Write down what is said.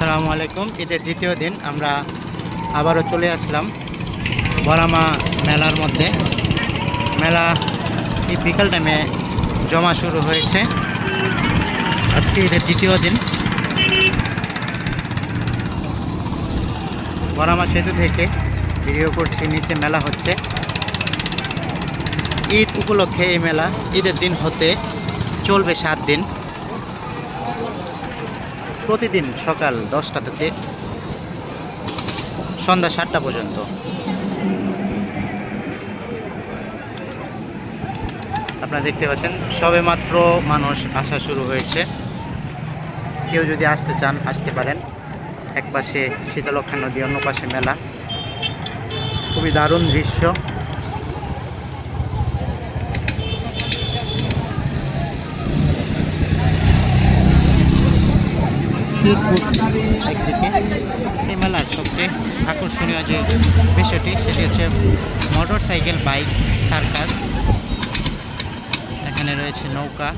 আসসালামু আলাইকুম। ঈদের দ্বিতীয় দিন আমরা আবারও চলে আসলাম বরামা মেলার মধ্যে। মেলা এই বিকাল টাইমে জমা শুরু হয়েছে। আজকে ঈদের দ্বিতীয় দিন। বরামা সেতু থেকে ভিডিও করছি, নিচে মেলা হচ্ছে। ঈদ উপলক্ষে এই মেলা ঈদের দিন হতে চলবে সাত দিন। প্রতিদিন সকাল দশটা থেকে সন্ধ্যা সাতটা পর্যন্ত। আপনারা দেখতে পাচ্ছেন সবে মাত্র মানুষ আসা শুরু হয়েছে। কেউ যদি আসতে চান, আসতে পারেন। এক পাশে শীতলক্ষা নদী, অন্য পাশে মেলা। খুবই দারুণ দৃশ্য। স্পিড বুকস একদিকে। এই মেলার সবচেয়ে আকর্ষণীয় যে বিষয়টি, সেটি হচ্ছে মোটর সাইকেল বাইক সার্কাস এখানে রয়েছে নৌকা।